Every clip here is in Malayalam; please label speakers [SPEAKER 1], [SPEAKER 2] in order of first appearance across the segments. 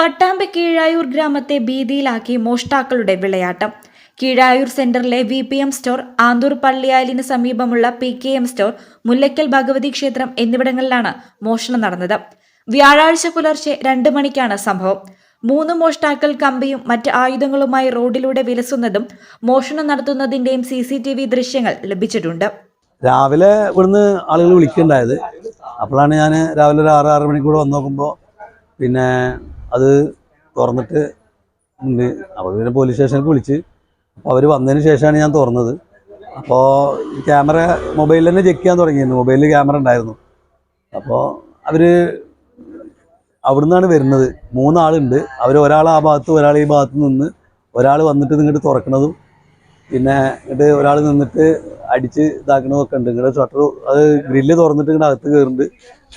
[SPEAKER 1] പട്ടാമ്പി കീഴായൂർ ഗ്രാമത്തെ ഭീതിയിലാക്കി മോഷ്ടാക്കളുടെ വിളയാട്ടം. കീഴായൂർ സെന്ററിലെ V P M store Anthoor പള്ളിയാലിന് സമീപമുള്ള P K M store Mullakkal Bhagavathi ക്ഷേത്രം എന്നിവിടങ്ങളിലാണ് മോഷണം നടന്നത്. വ്യാഴാഴ്ച പുലർച്ചെ രണ്ട് മണിക്കാണ് സംഭവം. മൂന്ന് മോഷ്ടാക്കൾ കമ്പിയും മറ്റ് ആയുധങ്ങളുമായി റോഡിലൂടെ വിലസുന്നതും മോഷണം നടത്തുന്നതിന്റെയും സി സി ടി വി ദൃശ്യങ്ങൾ ലഭിച്ചിട്ടുണ്ട്.
[SPEAKER 2] രാവിലെ ഇവിടുന്ന് ആളുകൾ വിളിക്കുന്നുണ്ടായത് അപ്പോഴാണ് ഞാൻ രാവിലെ ഒരു ആറ് ആറ് മണിക്കൂടെ വന്ന് നോക്കുമ്പോൾ പിന്നെ അത് തുറന്നിട്ട് ഉണ്ട് അപ്പോൾ പിന്നെ പോലീസ് സ്റ്റേഷനിൽ വിളിച്ച് അപ്പോൾ അവർ വന്നതിന് ശേഷമാണ് ഞാൻ തുറന്നത്. അപ്പോൾ ക്യാമറ മൊബൈലിൽ തന്നെ ചെക്ക് ചെയ്യാൻ തുടങ്ങിയിരുന്നു. മൊബൈലിൽ ക്യാമറ ഉണ്ടായിരുന്നു. അപ്പോൾ അവർ അവിടുന്നാണ് വരുന്നത്. മൂന്നാളുണ്ട്. അവർ ഒരാൾ ആ ഭാഗത്ത് ഒരാൾ ഈ ഭാഗത്ത് നിന്ന് ഒരാൾ വന്നിട്ട് ഇങ്ങോട്ട് തുറക്കണതും പിന്നെ ഇങ്ങോട്ട് ഒരാൾ നിന്നിട്ട് അടിച്ച് ഇതാക്കണതൊക്കെ ഉണ്ട്. ഇങ്ങോട്ട് ഷട്ടർ അത് ഗ്രില്ല് തുറന്നിട്ട് ഇങ്ങോട്ട് അകത്ത് കയറുന്നുണ്ട്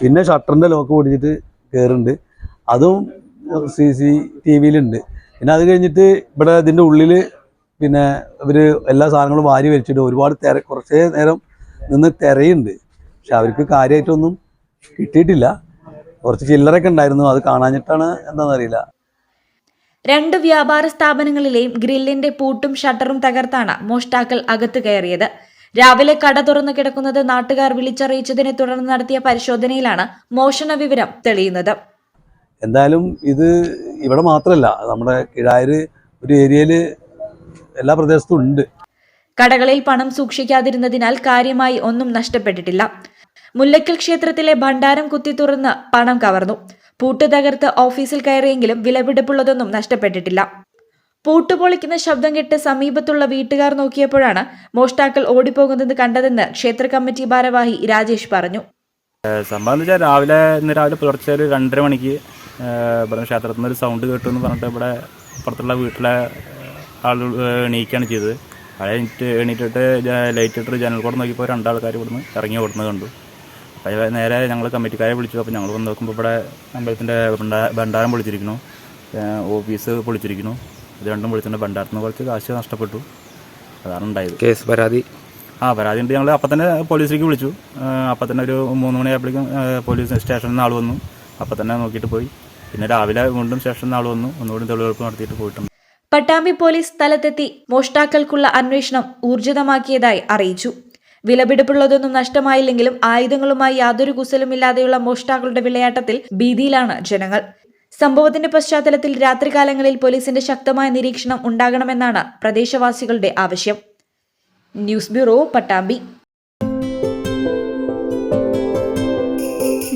[SPEAKER 2] പിന്നെ ഷട്ടറിന്റെ ലോക്ക് പിടിച്ചിട്ട് കയറുന്നുണ്ട് അതും സി സി ടി വിയിലുണ്ട് പിന്നെ അത് കഴിഞ്ഞിട്ട് ഇവിടെ ഇതിന്റെ ഉള്ളിൽ പിന്നെ ഇവർ എല്ലാ സാധനങ്ങളും വാരി വലിച്ചിട്ട് ഒരുപാട് തിര കുറച്ചേ നേരം നിന്ന് തിരയുണ്ട്. പക്ഷെ അവർക്ക് കാര്യമായിട്ടൊന്നും കിട്ടിയിട്ടില്ല. കുറച്ച് ചില്ലറൊക്കെ ഉണ്ടായിരുന്നു. അത് കാണാഞ്ഞിട്ടാണ് എന്താണെന്നറിയില്ല
[SPEAKER 1] രണ്ട് വ്യാപാര സ്ഥാപനങ്ങളിലെയും ഗ്രില്ലിന്റെ പൂട്ടും ഷട്ടറും തകർത്താണ് മോഷ്ടാക്കൾ അകത്ത് കയറിയത്. രാവിലെ കട തുറന്നു കിടക്കുന്നത് നാട്ടുകാർ വിളിച്ചറിയിച്ചതിനെ തുടർന്ന് നടത്തിയ പരിശോധനയിലാണ് മോഷണ വിവരം തെളിയുന്നത്.
[SPEAKER 2] എന്തായാലും ഇത് ഇവിടെ മാത്രമല്ല നമ്മുടെ കിഴായർ ഒരു ഏരിയയിൽ എല്ലാ പ്രദേശത്തും ഉണ്ട്.
[SPEAKER 1] കടകളിൽ പണം സൂക്ഷിക്കാതിരുന്നതിനാൽ കാര്യമായി ഒന്നും നഷ്ടപ്പെട്ടിട്ടില്ല. മുല്ലക്കൽ ക്ഷേത്രത്തിലെ ഭണ്ഡാരം കുത്തി തുറന്ന് പണം കവർന്നു. പൂട്ട് തകർത്ത് ഓഫീസിൽ കയറിയെങ്കിലും വിലപിടിപ്പുള്ളതൊന്നും നഷ്ടപ്പെട്ടിട്ടില്ല. പൂട്ടുപൊളിക്കുന്ന ശബ്ദം കേട്ട് സമീപത്തുള്ള വീട്ടുകാർ നോക്കിയപ്പോഴാണ് മോഷ്ടാക്കൾ ഓടിപ്പോകുന്നത് കണ്ടതെന്ന് ക്ഷേത്ര കമ്മിറ്റി ഭാരവാഹി രാജേഷ് പറഞ്ഞു.
[SPEAKER 3] സംഭവം എന്ന് വെച്ചാൽ രാവിലെ ഇന്ന് രാവിലെ പുലർച്ചെ ഒരു രണ്ടര മണിക്ക് ഇവിടെ ക്ഷേത്രത്തിൽ നിന്ന് ഒരു സൗണ്ട് കേട്ടു എന്ന് പറഞ്ഞിട്ട് ഇവിടെ അപ്പുറത്തുള്ള വീട്ടിലെ ആളുകൾ എണീക്കുകയാണ് ചെയ്തത്. അയാൾ എണീറ്റ് എണീറ്റിട്ട് ലൈറ്റ് ഇട്ടിട്ട് ജനൽ കൂടെ നോക്കിയപ്പോൾ രണ്ടാൾക്കാർ ഇവിടുന്ന് ഇറങ്ങി ഓടുന്നത് കണ്ടു. അപ്പോൾ നേരെ ഞങ്ങൾ കമ്മിറ്റിക്കാരെ വിളിച്ചു. അപ്പോൾ ഞങ്ങൾ വന്ന് നോക്കുമ്പോൾ ഇവിടെ അമ്പലത്തിന്റെ ഭണ്ഡാ- ഭണ്ഡാരം പൊളിച്ചിരിക്കുന്നു. ഓഫീസ് പൊളിച്ചിരിക്കുന്നു. ഇത് രണ്ടും പൊളിച്ചിട്ടുണ്ട്. ഭണ്ഡാരത്തിൽ നിന്ന് കുറച്ച് കാശ് നഷ്ടപ്പെട്ടു. അതാണ് ഉണ്ടായത്.
[SPEAKER 4] കേസ് പരാതി?
[SPEAKER 3] ആ പരാതി ഉണ്ട്. ഞങ്ങൾ അപ്പം തന്നെ പോലീസിലേക്ക് വിളിച്ചു. അപ്പം തന്നെ ഒരു മൂന്ന് മണിയായപ്പോഴേക്കും പോലീസ് സ്റ്റേഷനിൽ നിന്ന് ആൾ വന്നു. അപ്പം തന്നെ നോക്കിയിട്ട് പോയി. പിന്നെ രാവിലെ വീണ്ടും ശേഷം ആൾ വന്നു. ഒന്നുകൂടി തെളിവെടുപ്പ് നടത്തിയിട്ട് പോയിട്ടുണ്ട്.
[SPEAKER 1] പട്ടാമ്പി പോലീസ് സ്ഥലത്തെത്തി മോഷ്ടാക്കൾക്കുള്ള അന്വേഷണം ഊർജിതമാക്കിയതായി അറിയിച്ചു. വിലപിടിപ്പുള്ളതൊന്നും നഷ്ടമായില്ലെങ്കിലും ആയുധങ്ങളുമായി യാതൊരു കുസലുമില്ലാതെയുള്ള മോഷ്ടാക്കളുടെ വിളയാട്ടത്തിൽ ഭീതിയിലാണ് ജനങ്ങൾ. സംഭവത്തിന്റെ പശ്ചാത്തലത്തിൽ രാത്രികാലങ്ങളിൽ പോലീസിന്റെ ശക്തമായ നിരീക്ഷണം ഉണ്ടാകണമെന്നാണ് പ്രദേശവാസികളുടെ ആവശ്യം. News bureau Pattambi.